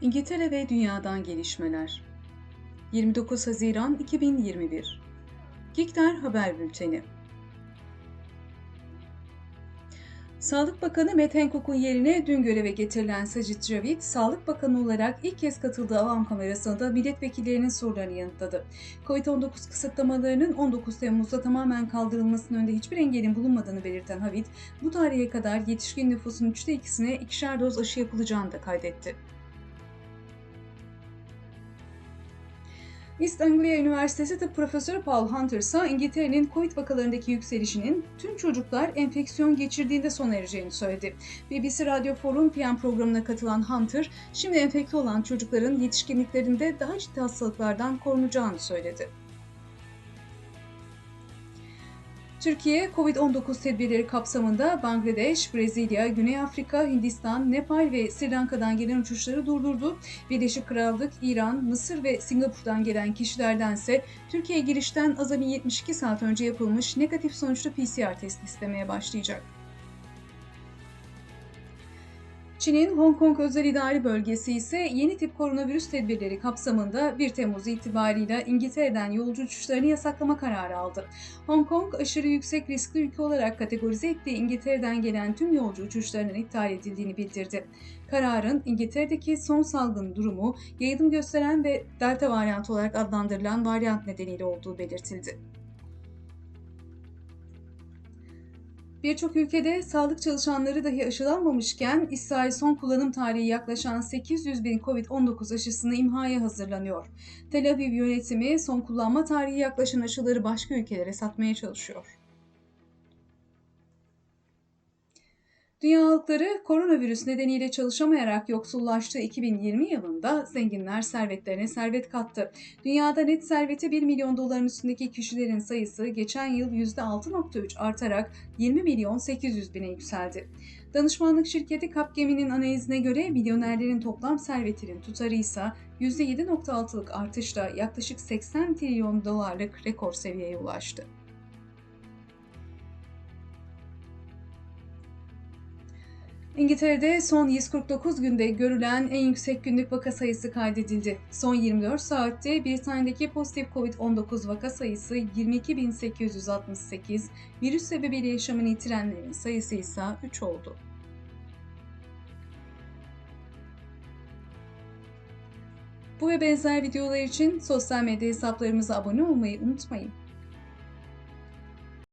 İngiltere ve Dünyadan Gelişmeler 29 Haziran 2021 Gikter Haber Bülteni Sağlık Bakanı Matt Hancock'un yerine dün göreve getirilen Sajid Javid, Sağlık Bakanı olarak ilk kez katıldığı avam kamerasında milletvekillerinin sorularını yanıtladı. Covid-19 kısıtlamalarının 19 Temmuz'da tamamen kaldırılmasının önünde hiçbir engelin bulunmadığını belirten Havid, bu tarihe kadar yetişkin nüfusun üçte ikisine ikişer doz aşı yapılacağını da kaydetti. East Anglia Üniversitesi Tıp Profesörü Paul Hunter ise İngiltere'nin COVID vakalarındaki yükselişinin tüm çocuklar enfeksiyon geçirdiğinde sona ereceğini söyledi. BBC Radyo Forum PM programına katılan Hunter, şimdi enfekte olan çocukların yetişkinliklerinde daha ciddi hastalıklardan korunacağını söyledi. Türkiye, COVID-19 tedbirleri kapsamında Bangladeş, Brezilya, Güney Afrika, Hindistan, Nepal ve Sri Lanka'dan gelen uçuşları durdurdu. Birleşik Krallık, İran, Mısır ve Singapur'dan gelen kişilerdense Türkiye'ye girişten azami 72 saat önce yapılmış negatif sonuçlu PCR testi istemeye başlayacak. Çin'in Hong Kong Özel İdari Bölgesi ise yeni tip koronavirüs tedbirleri kapsamında 1 Temmuz itibariyle İngiltere'den yolcu uçuşlarını yasaklama kararı aldı. Hong Kong aşırı yüksek riskli ülke olarak kategorize ettiği İngiltere'den gelen tüm yolcu uçuşlarının iptal edildiğini bildirdi. Kararın İngiltere'deki son salgın durumu yayılım gösteren ve delta varyantı olarak adlandırılan varyant nedeniyle olduğu belirtildi. Birçok ülkede sağlık çalışanları dahi aşılanmamışken İsrail son kullanım tarihi yaklaşan 800 bin Covid-19 aşısını imhaya hazırlanıyor. Tel Aviv yönetimi son kullanma tarihi yaklaşan aşıları başka ülkelere satmaya çalışıyor. Dünya halkları koronavirüs nedeniyle çalışamayarak yoksullaştığı 2020 yılında zenginler servetlerine servet kattı. Dünyada net serveti 1 milyon doların üstündeki kişilerin sayısı geçen yıl %6.3 artarak 20 milyon 800 bine yükseldi. Danışmanlık şirketi Capgemini'nin analizine göre milyonerlerin toplam servetinin tutarı ise %7.6'lık artışla yaklaşık 80 trilyon dolarlık rekor seviyeye ulaştı. İngiltere'de son 149 günde görülen en yüksek günlük vaka sayısı kaydedildi. Son 24 saatte Britanya'daki pozitif COVID-19 vaka sayısı 22.868, virüs sebebiyle yaşamını yitirenlerin sayısı ise 3 oldu. Bu ve benzer videolar için sosyal medya hesaplarımıza abone olmayı unutmayın.